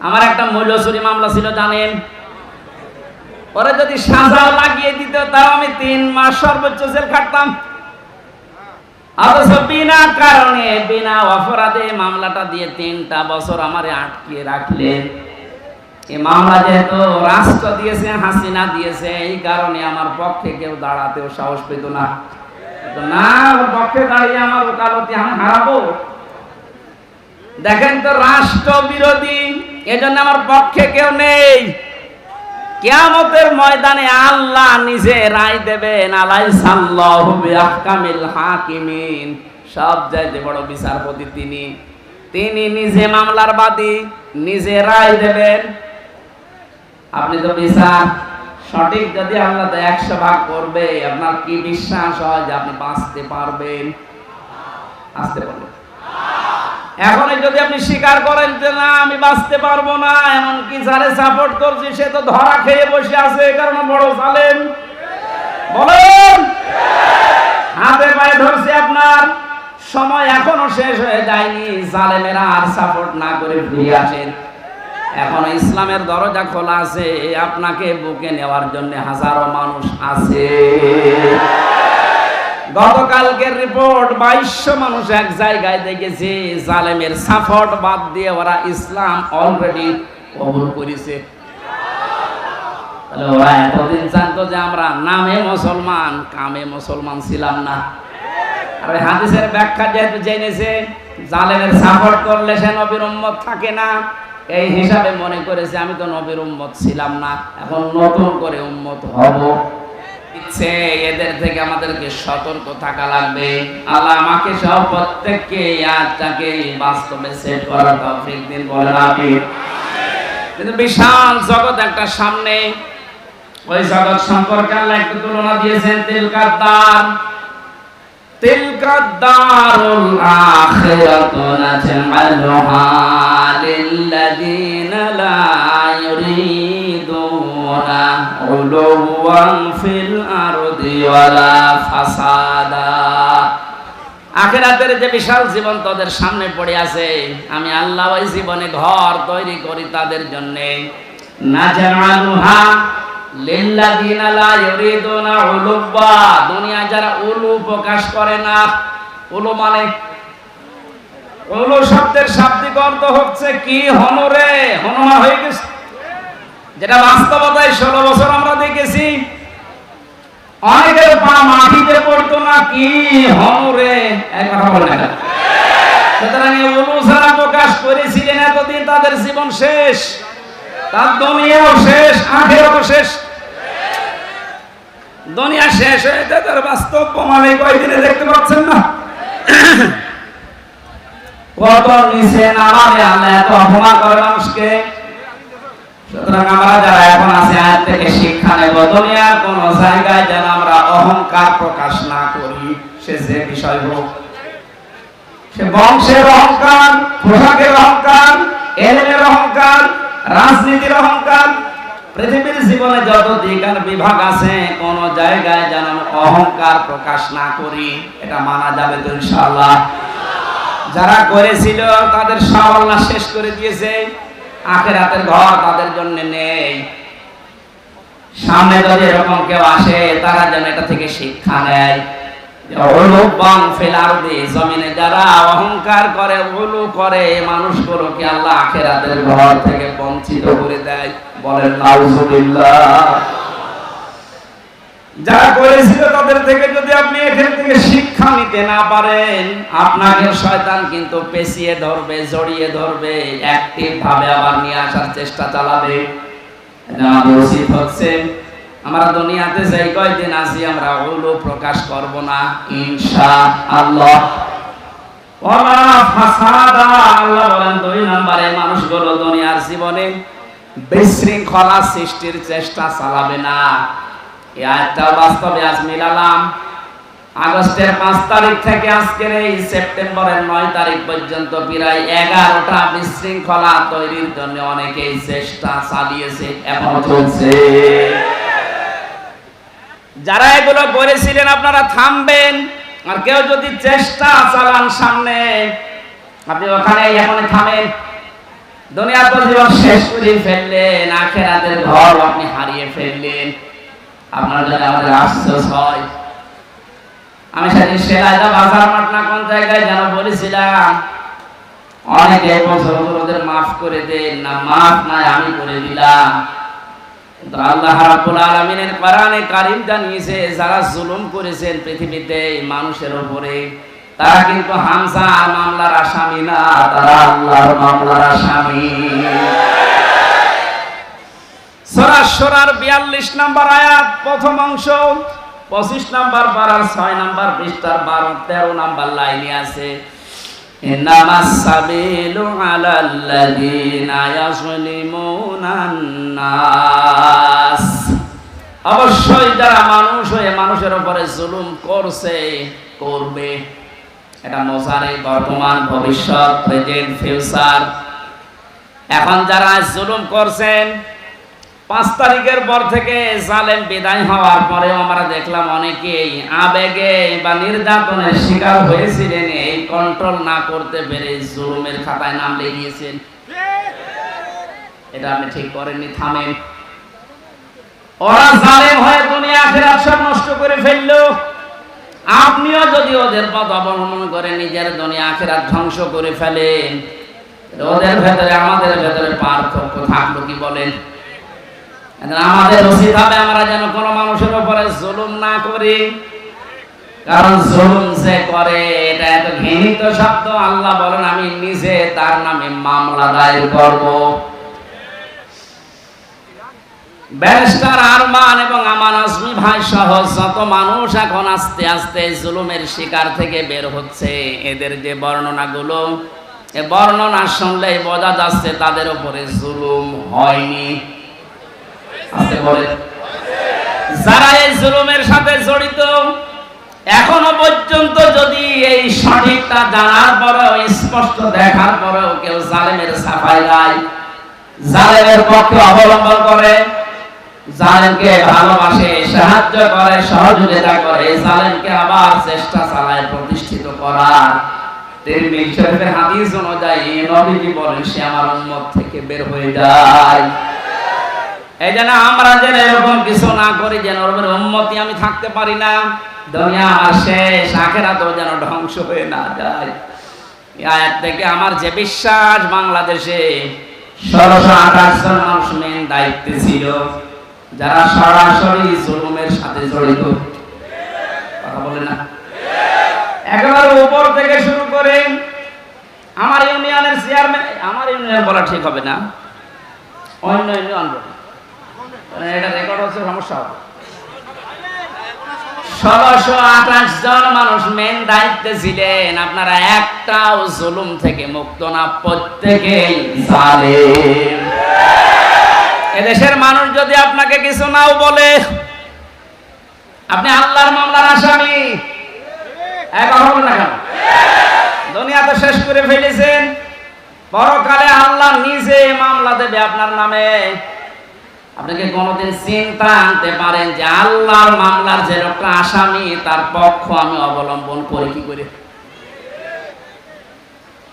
আমার একটা মূল্যচুরি মামলা ছিল, জানেন? পরে যদি সাজা লাগিয়ে দিত, তাও আমি তিন মাস সর্বোচ্চ জেল খাটতাম। অথচ বিনা কারণে, বিনা অপরাধে মামলাটা দিয়ে তিনটা বছর আমারে আটকে রাখলেন। এই মামলা যেহেতু রাষ্ট্র দিয়েছে, হাসিনা দিয়েছে, এই কারণে আমার পক্ষে কেউ দাঁড়াতেও সাহস পেত না। না, ওর পক্ষে দাঁড়িয়ে আমার ওকালতি আমি হারাবো। দেখেন তো রাষ্ট্র বিরোধী এজন্য আমার পক্ষে কেউ নেই। কিয়ামতের ময়দানে আল্লাহ নিজে রায় দেবেন, আলাই হাকিমিন। সব চাইতে বড় বিচারপতি তিনি। তিনি নিজে মামলার বাদী, নিজে রায় দেবেন। আপনি তো বিচার সঠিক যদি আল্লাহ একশো ভাগ করবে, আপনার কি বিশ্বাস হয় যে আপনি বাঁচতে পারবেন? আসতে পারবেন এখন যদি আপনি স্বীকার করেন যে না, আমি বাঁচতে পারব না, এমনকি যারে সাপোর্ট করছি, সে তো ধরা খেয়ে বসে আছে কারণে বড় জালেম। বলেন? হাতে পায়ে ধরছে আপনার। সময় এখনও শেষ হয়ে যায়নি, জালেমেরা আর সাপোর্ট না করে ফিরে আসেন। এখনও ইসলামের দরজা খোলা আছে, আপনাকে বুকে নেওয়ার জন্য হাজারো মানুষ আছে। গতকালকের রিপোর্ট বাইশশো মানুষ এক জায়গায় দেখেছে, জালেমের সাফট বাদ দিয়ে ওরা ইসলাম অলরেডি কবুল করেছে। ওরা এতদিন জানতো যে আমরা নামে মুসলমান, কামে মুসলমান ছিলাম না। আর হাদিসের ব্যাখ্যা যেহেতু জেনেছে, জালেমের সাপোর্ট করলে সে নবীর উম্মত থাকে না। এই হিসাবে মনে করেছে, আমি তো নবীর উম্মত ছিলাম না, এখন নতুন করে উম্মত হব। ইচ্ছে এদের থেকে আমাদেরকে সতর্ক থাকা লাগবে। আল্লাহ আমাকে সহ প্রত্যেককে এই বাস্তবে সেট করার তৌফিক দিন, বলেন আমি কিন্তু বিশাল জগৎ একটা সামনে, ওই জগৎ সম্পর্কে আল্লাহ একটু তুলনা দিয়েছেন তিলকাদ্দার তিলকাদ্দারুল আখিরাতু নাজআলুহা লিল্লাযীনা লা ইউরিদুনা। আখেরাতের যে বিশাল জীবন তাদের সামনে পড়ে আছে, আমি আল্লাহ ওই জীবনে ঘর তৈরি করি তাদের জন্য। মানে শব্দের অর্থ হচ্ছে কি হনরে হনুমান হয়ে গেছে। যেটা বাস্তবতায় ষোলো বছর আমরা দেখেছি, অনেকের পা মাটিতে পড়তো না, কি হনরে? এক কথা বলে সুতরাং ছাড়া প্রকাশ করেছিলেন এতদিন তাদের জীবন শেষ। তার দুনিয়াও শেষ শেষ। দুনিয়া শেষ হয়ে তার বাস্তব কয়েকদিনে দেখতে পাচ্ছেন না? কত এত অপমান করে মানুষকে। সুতরাং আমরা যারা এখন আছে আজ থেকে শিক্ষা নেব। দুনিয়ার কোন জায়গায় যেন আমরা অহংকার প্রকাশ না করি, সে যে বিষয় হোক। সে বংশের অহংকার, পোশাকের অহংকার, এলেমের অহংকার, রাজনীতির অহংকার, পৃথিবীর জীবনে যত বিভাগ আছে, কোন জায়গায় যেন অহংকার প্রকাশ না করি, এটা মানা যাবে তো যারা করেছিল, তাদের শেষ করে দিয়েছে। আখেরাতের ঘর তাদের জন্য নেই। সামনে যদি এরকম কেউ আসে, তারা যেন এটা থেকে শিক্ষা নেয়। জমিনে যারা অহংকার করে, উলু করে মানুষ কি আল্লাহ আখেরাতের ঘর থেকে বঞ্চিত করে দেয়। বলেন যারা করেছিল তাদের থেকে যদি আপনি এখান থেকে শিক্ষা নিতে না পারেন, আপনাকে শয়তান কিন্তু পেছিয়ে ধরবে, জড়িয়ে ধরবে অ্যাক্টিভ ভাবে আবার নিয়ে আসার চেষ্টা চালাবে। উচিত হচ্ছে। আমরা দুনিয়াতে যাই কয়দিন আছি, আমরা ওগুলো প্রকাশ করব না ইনশা আল্লাহ ওয়ালা ফাসাদা, আল্লাহ বলেন দুই নম্বরে, মানুষগুলো দুনিয়ার জীবনে বিশৃঙ্খলা সৃষ্টির চেষ্টা চালাবে না। এই আয়াতটা বাস্তবে আজ মিলালাম। আগস্টের পাঁচ তারিখ থেকে আজকের এই সেপ্টেম্বরের নয় তারিখ পর্যন্ত প্রায় এগারোটা বিশৃঙ্খলা তৈরির জন্য অনেকেই চেষ্টা চালিয়েছে চলছে। যারা এগুলো করেছিলেন আপনারা থামবেন, আর কেউ যদি চেষ্টা চালান সামনে, আপনি ওখানে এখন থামেন। দুনিয়া তো জীবন শেষ করে ফেললেন, আখেরাতের ঘর আপনি হারিয়ে ফেললেন। আপনার জন্য আমাদের আফসোস হয়, আমি সেদিন সেলাইদা বাজার মাঠ কোন জায়গায় যেন বলেছিলাম, অনেকে বছর ওদের মাফ করে দেন না, মাফ নাই, আমি করে দিলাম। কিন্তু আল্লাহ রাব্বুল আলামিনের কোরআনে কারীম জানিয়েছে, যারা জুলুম করেছেন পৃথিবীতে, মানুষের উপরে, তারা কিন্তু হামজা মামলার আসামি না, তারা আল্লাহর মামলার আসামি। সরাসরার বিয়াল্লিশ নাম্বার আয়াত, প্রথম অংশ, পঁচিশ নাম্বার বারার ছয় নাম্বার বিশটার বারো, তেরো নাম্বার লাইনে আছে অবশ্যই যারা মানুষ হয়ে মানুষের উপরে জুলুম করছে, করবে। এটা মজারে বর্তমান ভবিষ্যৎ, প্রেজেন্ট, ফিউচার। এখন যারা জুলুম করছেন পাঁচ তারিখের পর থেকে জালেম বিদায় হওয়ার পরেও আমরা দেখলাম অনেকেই আবেগে বা নির্যাতনের শিকার হয়েছিলেন, এই কন্ট্রোল না করতে পেরে জুলুমের খাতায় নাম লেগিয়েছেন এটা আপনি ঠিক করেননি থামেন। ওরা জালেম হয়ে দুনিয়া আখেরাত সব নষ্ট করে ফেলল। আপনিও যদি ওদের পথ অবলম্বন করে নিজের দুনিয়া আখেরাত ধ্বংস করে ফেলেন, ওদের ভেতরে আমাদের ভেতরে পার্থক্য থাকল কি বলেন? আমাদের উচিত হবে আমরা যেন কোনো মানুষের উপরে জুলুম না করি। কারণ জুলুম করে, এটা এত ঘৃণিত শব্দ। আল্লাহ বলেন, আমি নিজে তার নামে মামলা দায়ের করব। ব্যারিস্টার আরমান এবং ভাই সহ যত মানুষ এখন আস্তে আস্তে জুলুমের শিকার থেকে বের হচ্ছে, এদের যে বর্ণনাগুলো, এ বর্ণনা শুনলে বোঝা যাচ্ছে তাদের উপরে জুলুম হয়নি। আপনি বলেন। যারা এই জুলুমের সাথে জড়িত, এখনও পর্যন্ত যদি এই সঠিকটা জানার পরেও, স্পষ্ট দেখার পরেও কেউ জালেমের সাফাই গায় জালেমের পক্ষে অবলম্বন করে, জালেমকে ভালোবাসে, সাহায্য করে, সহযোগিতা করে জালেমকে আবার চেষ্টা চালায়, প্রতিষ্ঠিত করার। তিরমিজি হাদিস অনুযায়ী নবীজি বলেন, সে আমার উম্মত থেকে বের হয়ে যায়। এই জন্য আমরা যেন এরকম কিছু না করি, যেন ওরকম উন্মতি আমি থাকতে পারি না। দুনিয়া আমার শেষ আখেরা তো যেন ধ্বংস হয়ে না যায়। থেকে আমার যে বিশ্বাস বাংলাদেশে ষোলোশো আঠাশ জন মানুষ মেন দায়িত্বে ছিল, যারা সরাসরি জুলুমের সাথে জড়িত। কথা বলে না? একেবারে উপর থেকে শুরু করে আমার ইউনিয়নের চেয়ারম্যান আমার ইউনিয়ন বলা ঠিক হবে না। অন্য ইউনিয়ন বলে। এটা রেকর্ড হচ্ছে সমস্যা হবে। আঠাশ জন মানুষ মেন দায়িত্বে ছিলেন। আপনারা একটাও জুলুম থেকে মুক্ত না এদেশের মানুষ যদি আপনাকে কিছু নাও বলে, আপনি আল্লাহর মামলার আসামি। দুনিয়া তো শেষ করে ফেলেছেন। পরকালে আল্লাহ নিজে মামলা দেবে আপনার নামে। আপনাকে কোনোদিন চিন্তা আনতে পারেন যে আল্লাহর মামলার যে লোকটা আসামি তার পক্ষ আমি অবলম্বন করি। কি করে?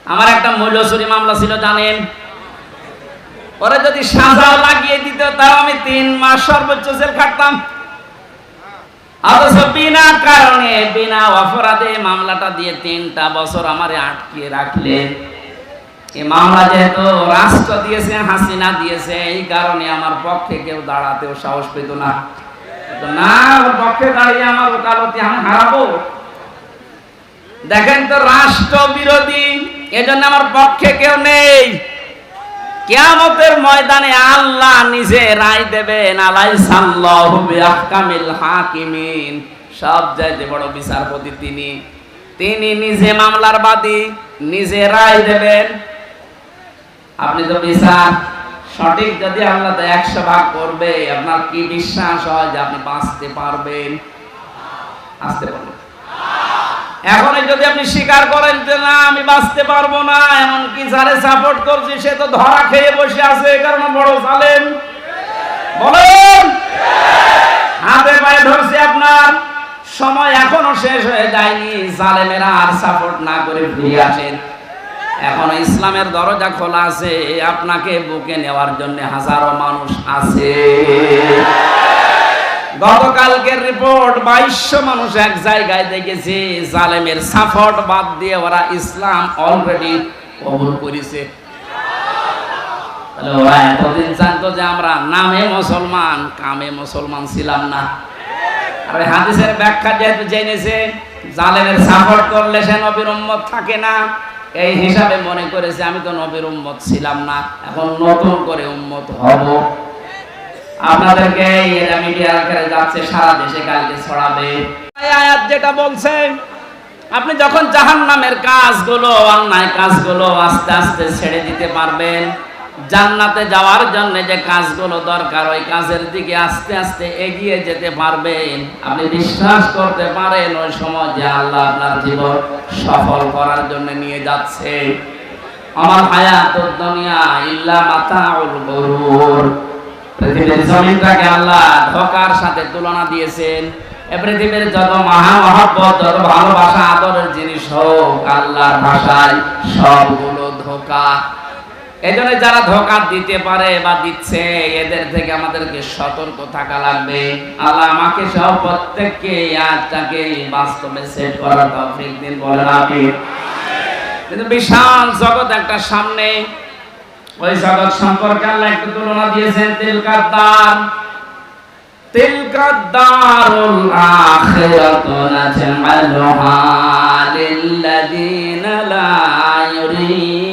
আমার একটা মূল্যচুরি মামলা ছিল জানেন? ওরা যদি সাজাও লাগিয়ে দিত তাও আমি তিন মাস সর্বোচ্চ জেল খাটতাম। অথচ বিনা কারণে বিনা অপরাধে মামলাটা দিয়ে তিনটা বছর আমারে আটকে রাখলেন। এই মামলা যেহেতু রাষ্ট্র দিয়েছে, হাসিনা দিয়েছে, এই কারণে আমার পক্ষে কেউ দাঁড়াতেও সাহস পেত না। না, ওর পক্ষে দাঁড়িয়ে আমার ওকালতি আমি হারাবো। দেখেন তো রাষ্ট্র বিরোধী এজন্য আমার পক্ষে কেউ নেই। কিয়ামতের ময়দানে আল্লাহ নিজে রায় দেবেন হাকিমিন। সব চাইতে বড় বিচারপতি তিনি। তিনি নিজে মামলার বাদী, নিজে রায় দেবেন। আপনি তো বিচার সঠিক যদি আল্লাহ তো একশো ভাগ করবে, আপনার কি বিশ্বাস হয় যে আপনি বাঁচতে পারবেন? আসতে পারবেন এখন যদি আপনি স্বীকার করেন যে না, আমি বাঁচতে পারব না, এমনকি যারে সাপোর্ট করছি, সে তো ধরা খেয়ে বসে আছে কারণে বড় জালেম। বলেন। হাতে পায়ে ধরছি আপনার। সময় এখনও শেষ হয়ে যায়নি, জালেমেরা আর সাপোর্ট না করে ফিরে আসেন। এখনও ইসলামের দরজা খোলা আছে, আপনাকে বুকে নেওয়ার জন্য হাজারো মানুষ আছে। গতকালকের রিপোর্ট বাইশশো মানুষ এক জায়গায় দেখেছি, জালেমের সাফট বাদ দিয়ে ওরা ইসলাম অলরেডি কবুল করেছে। এতদিন জানতো যে আমরা নামে মুসলমান, কামে মুসলমান ছিলাম না। আর হাদিসের ব্যাখ্যা যেহেতু জেনেছে, জালেমের সাপোর্ট করলে সে নবীর থাকে না। এই হিসাবে মনে করেছে, আমি তো নবীর উম্মত ছিলাম না, এখন নতুন করে উম্মত হব। আপনাদেরকে এরা মিডিয়া আকারে যাচ্ছে, সারা দেশে কালকে ছড়াবে। আয়াত যেটা বলছে, আপনি যখন জাহান নামের কাজগুলো, অন্যায় কাজগুলো আস্তে আস্তে ছেড়ে দিতে পারবেন জান্নাতে যাওয়ার জন্য যে কাজগুলো দরকার, ওই কাজের দিকে আস্তে আস্তে এগিয়ে যেতে পারবেন। আপনি বিশ্বাস করতে পারেন, ওই সময় যে আল্লাহ আপনার জীবন সফল করার জন্য নিয়ে যাচ্ছে। আমার হায়াত দুনিয়া ইল্লা মাতাউল গরুর। পৃথিবীর জমিনটাকে আল্লাহ ধোকার সাথে তুলনা দিয়েছেন। এ পৃথিবীর যত মহা মহব্বত যত ভালোবাসা, আদরের জিনিস হোক, আল্লাহর ভাষায় সবগুলো ধোকা। এজন্য যারা ধোকা দিতে পারে বা দিচ্ছে, এদের থেকে আমাদেরকে সতর্ক থাকা লাগবে। আল্লাহ আমাকে সব প্রত্যেককে আজটাকে বাস্তবে সেট করার তৌফিক দিন, বলেন আমি কিন্তু বিশাল জগৎ একটা সামনে, ওই জগৎ সম্পর্কে আল্লাহ একটু তুলনা দিয়েছেন তিলকার দার তিলকার দারুল আখিরাতু নাজআলুহা লিল্লাযীনা লা ইউরিদুনা।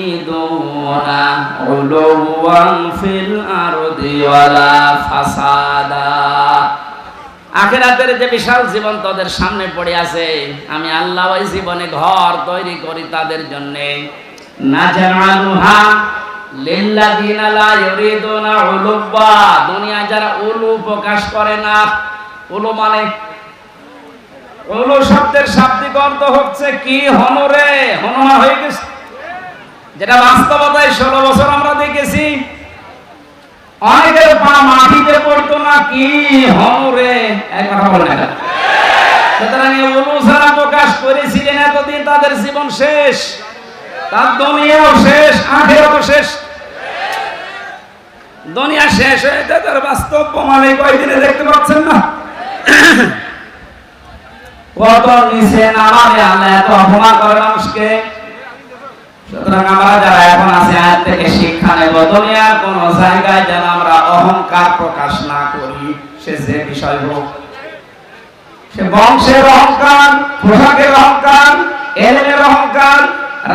আখেরাতের যে বিশাল জীবন তাদের সামনে পড়ে আছে, আমি আল্লাহ ওই জীবনে ঘর তৈরি করি তাদের জন্যে। মানে শব্দের শাব্দিক অর্থ হচ্ছে কি, হনরে, হনমা হয়ে গেছে। যেটা বাস্তবতায় ষোলো বছর আমরা দেখেছি। অনেকের পা মাটিতে পড়তো না, কি উলু প্রকাশ করেছিলেন এতদিন তাদের জীবন শেষ। তার দুনিয়াও শেষ শেষ। দুনিয়া শেষ হয়ে যায়, তার বাস্তব প্রমাণ এই দেখতে পাচ্ছেন না। কত আল্লাহ, এত অপমান করে মানুষকে। সুতরাং আমরা যারা এখন আয়াত থেকে শিক্ষা নেব। দুনিয়ার কোন জায়গায় যেন আমরা অহংকার প্রকাশ না করি, সে যে বিষয় হোক। সে বংশের অহংকার পোশাকের অহংকার অহংকার,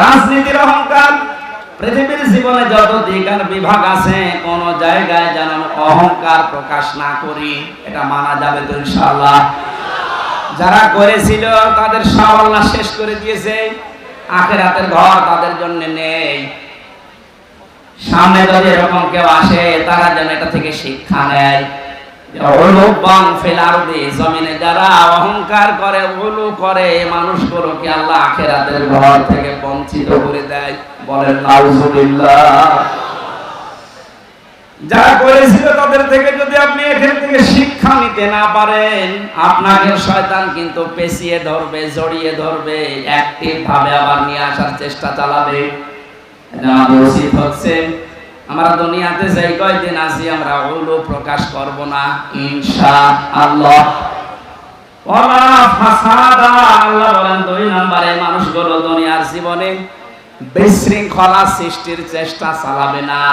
রাজনীতির অহংকার, পৃথিবীর জীবনে যত বিভাগ আছে, কোন জায়গায় যেন অহংকার প্রকাশ না করি, এটা মানা যাবে তো ইনশাআল্লাহ। যারা করেছিল, তাদের সব আল্লাহ শেষ করে দিয়েছে। আখেরাতের ঘর তাদের জন্য নেই। সামনে যদি এরকম কেউ আসে, তারা যেন এটা থেকে শিক্ষা নেয়। জমিনে যারা অহংকার করে, উলু করে মানুষ মানুষগুলোকে আল্লাহ আখেরাতের ঘর থেকে বঞ্চিত করে দেয়। বলেন, নাউজুবিল্লাহ। যারা করেছিল তাদের থেকে যদি আপনি এখান থেকে শিক্ষা নিতে না পারেন, আপনাকে শয়তান কিন্তু পেছিয়ে ধরবে, জড়িয়ে ধরবে অ্যাক্টিভ ভাবে আবার নিয়ে আসার চেষ্টা চালাবে। উচিত হচ্ছে। আমরা দুনিয়াতে আছি, আমরা ওগুলো প্রকাশ করব না ইনশা আল্লাহ দুই নম্বরে, মানুষগুলো দুনিয়ার জীবনে বিশৃঙ্খলা সৃষ্টির চেষ্টা চালাবে না।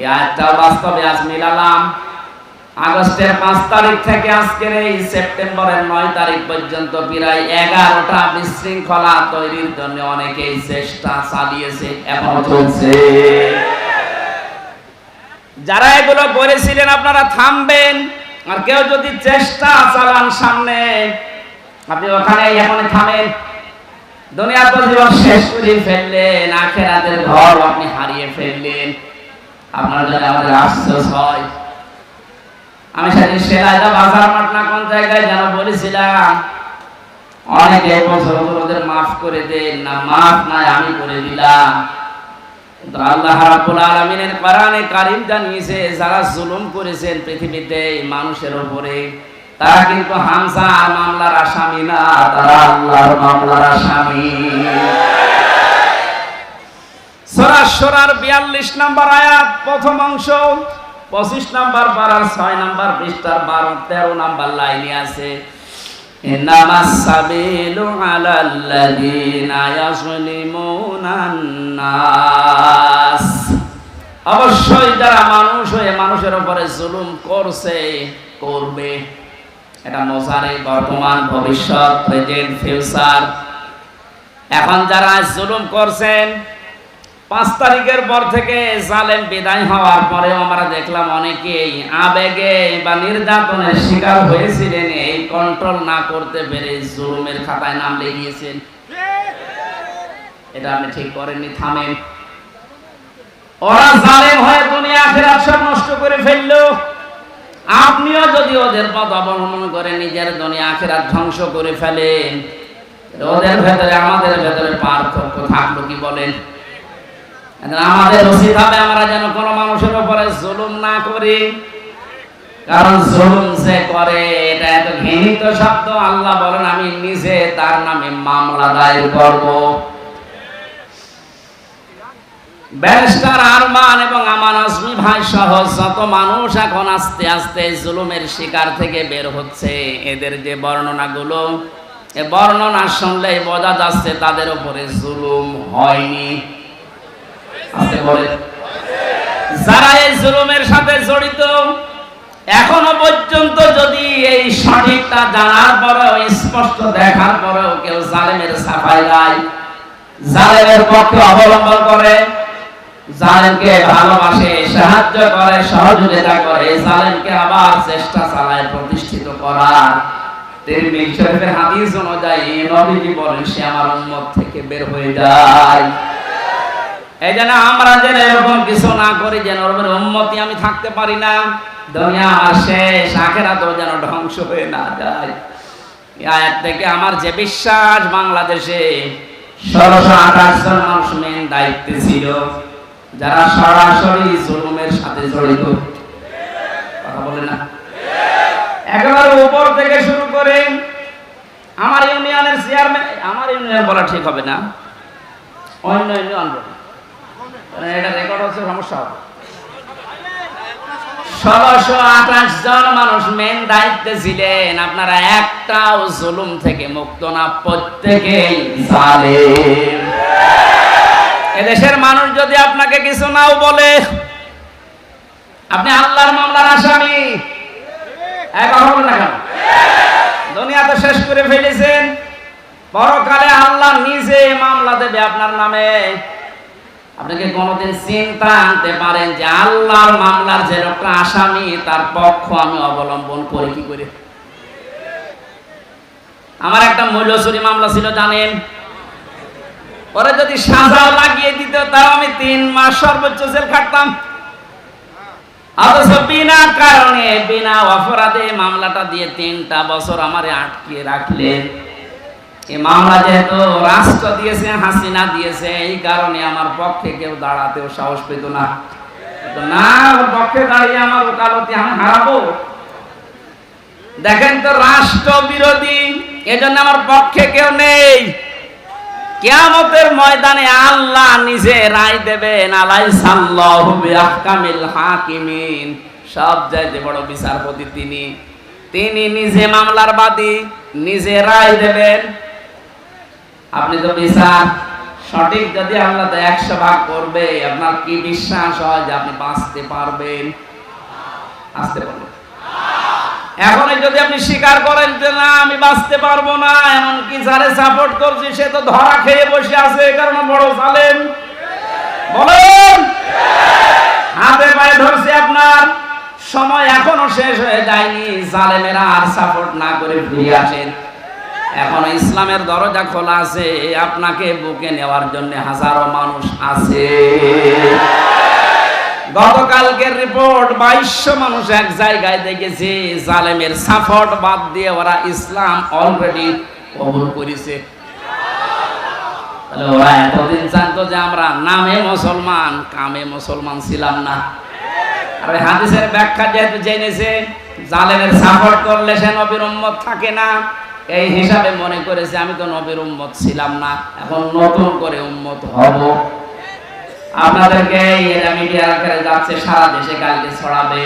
এই আয়াতটা বাস্তবে আজ মিলালাম। আগস্টের পাঁচ তারিখ থেকে আজকের এই সেপ্টেম্বরের নয় তারিখ পর্যন্ত প্রায় এগারোটা বিশৃঙ্খলা তৈরির জন্য অনেকেই চেষ্টা চালিয়েছে এখন চলছে। যারা এগুলো করেছিলেন আপনারা থামবেন, আর কেউ যদি চেষ্টা চালান সামনে, আপনি ওখানে এখন থামেন। দুনিয়া তো জীবন শেষ করে ফেললেন, আখেরাতের ঘর আপনি হারিয়ে ফেললেন। আপনার জন্য আমাদের আফসোস হয়, আমি সেদিন সেলাইদা বাজার মাঠ না কোন জায়গায় যেন বলেছিলাম, অনেকে বছর ওদের মাফ করে দেন না, মাফ নাই, আমি করে দিলাম। আল্লাহ যারা জুলুম করেছেন পৃথিবীতে মানুষের উপরে, তারা কিন্তু মামলার আসামি না মামলার আসামি। সরাসরার বিয়াল্লিশ নাম্বার আয়াত প্রথম অংশ পঁচিশ নাম্বার পারার ছয় নাম্বার পৃষ্ঠার বারো তেরো নাম্বার লাইনে আছে إنما السبيل على الذين يظلمون الناس অবশ্যই যারা মানুষ হয়ে মানুষের উপরে জুলুম করছে করবে এটা মোসারে বর্তমান ভবিষ্যৎ প্রেজেন্ট ফিউচার এখন যারা জুলুম করছেন পাঁচ তারিখের পর থেকে জালেম বিদায় হওয়ার পরেও আমরা দেখলাম অনেকেই আবেগে বা নির্যাতনের শিকার হয়েছিলেন, এই কন্ট্রোল না করতে পেরে জুলুমের খাতায় নাম লেগিয়েছেন এটা আপনি ঠিক করেননি, থামেন। ওরা জালেম হয়ে দুনিয়া সব নষ্ট করে ফেলল। আপনিও যদি ওদের পথ অবলম্বন করে নিজের দুনিয়া ধ্বংস করে ফেলেন ওদের ভেতরে, আমাদের ভেতরে পার্থক্য থাকল কি বলেন? আমাদের উচিত হবে আমরা যেন কোনো মানুষের উপরে জুলুম না করি। কারণ জুলুম করে, এটা এত ঘৃণিত শব্দ। আল্লাহ বলেন, আমি নিজে তার নামে মামলা দায়ের করব। ব্যারিস্টার আরমান এবং আমান আজমি ভাই সহ মানুষ এখন আস্তে আস্তে জুলুমের শিকার থেকে বের হচ্ছে, এদের যে বর্ণনাগুলো, এ বর্ণনা শুনলেই বোঝা যাচ্ছে তাদের উপরে জুলুম হয়নি। যারা এই জুলুমের সাথে জড়িত, এখনও পর্যন্ত যদি এই সঠিকটা জানার পরেও, স্পষ্ট দেখার পরেও কেউ জালেমের সাফাই গায় জালেমের পক্ষে অবলম্বন করে, জালেমকে ভালোবাসে, সাহায্য করে, সহযোগিতা করে জালেমকে আবার চেষ্টা চালায়, প্রতিষ্ঠিত শরীফের হাদিস অনুযায়ী নবীজি বলেন, সে আমার উম্মত থেকে বের হয়ে যায়। এই জন্য আমরা যেন এরকম কিছু না করি, যেন ওরকম উন্মতি আমি থাকতে পারি না, দুনিয়া শেষ আখেরা তো যেন ধ্বংস হয়ে না যায়। আয়াত থেকে আমার যে বিশ্বাস, বাংলাদেশে ষোলোশো আঠাশ জন মানুষ মেন দায়িত্বে ছিল, যারা সরাসরি জুলুমের সাথে জড়িত। কথা বলে না? একেবারে উপর থেকে শুরু করে আমার ইউনিয়নের চেয়ারম্যান আমার ইউনিয়ন বলা ঠিক হবে না, অন্য ইউনিয়ন এটা রেকর্ড হচ্ছে, সমস্যা আঠাশ জন মানুষ মেন দায়িত্বে ছিলেন। আপনারা একটাও জুলুম থেকে মুক্ত না, প্রত্যেকেই এদেশের মানুষ যদি আপনাকে কিছু নাও বলে, আপনি আল্লাহর মামলার আসামি। না কেন? দুনিয়া তো শেষ করে ফেলেছেন। পরকালে আল্লাহ নিজে মামলা দেবে আপনার নামে। আপনাকে কোনোদিন চিন্তা আনতে পারেন যে আল্লাহর মামলার যে লোকটা আসামি, তার পক্ষ আমি অবলম্বন করি কি করে? আমার একটা মূল্যচুরি মামলা ছিল, জানেন? পরে যদি সাজাও লাগিয়ে দিত, তাও আমি তিন মাস সর্বোচ্চ জেল খাটতাম। অথচ বিনা কারণে, বিনা অপরাধে মামলাটা দিয়ে তিনটা বছর আমারে আটকে রাখলেন। মামলা যেহেতু রাষ্ট্র দিয়েছে, হাসিনা দিয়েছে, এই কারণে আমার পক্ষে কেউ দাঁড়াতেও সাহস পেত না। না পক্ষে দাঁড়িয়ে আমার দেখেন তো রাষ্ট্র বিরোধী আমার পক্ষে কেউ নেই। ময়দানে আল্লাহ নিজে রায় হাকিমিন। সব চাইতে বড় বিচারপতি তিনি। তিনি নিজে মামলার বাদী, নিজে রায় দেবেন। আপনি তো বিচার সঠিক যদি আল্লাহ একশো ভাগ করবে, আপনার কি বিশ্বাস হয় যে আপনি বাঁচতে পারবেন? আসতে পারবেন। এখন যদি আপনি স্বীকার করেন যে না, আমি বাঁচতে পারব না, এমনকি যারে সাপোর্ট করছি, সে তো ধরা খেয়ে বসে আছে কারণ বড় জালেম। বলেন? হাতে পায়ে ধরছে আপনার। সময় এখনও শেষ হয়ে যায়নি, জালেমেরা আর সাপোর্ট না করে ফিরে আসেন। এখন ইসলামের দরজা খোলা আছে আপনাকে বুকে নেওয়ার জন্য হাজারো মানুষ আছে। গতকালকের রিপোর্ট, বাইশশো মানুষ এক জায়গায় দেখেছে, জালেমের সাপোর্ট বাদ দিয়ে ওরা ইসলাম অলরেডি কবুল করেছে। তাহলে ওরা এতদিন জানতো যে আমরা নামে মুসলমান, কামে মুসলমান ছিলাম না। আর হাদিসের ব্যাখ্যা যেহেতু জেনেছে, জালেমের সাপোর্ট করলে সে নবীর উম্মত থাকে না। এই হিসাবে মনে করেছে, আমি তো নবীর উম্মত ছিলাম না, এখন নতুন করে উম্মত হব। আপনাদেরকে এই মিডিয়া যাচ্ছে, সারা দেশে কালকে ছড়াবে।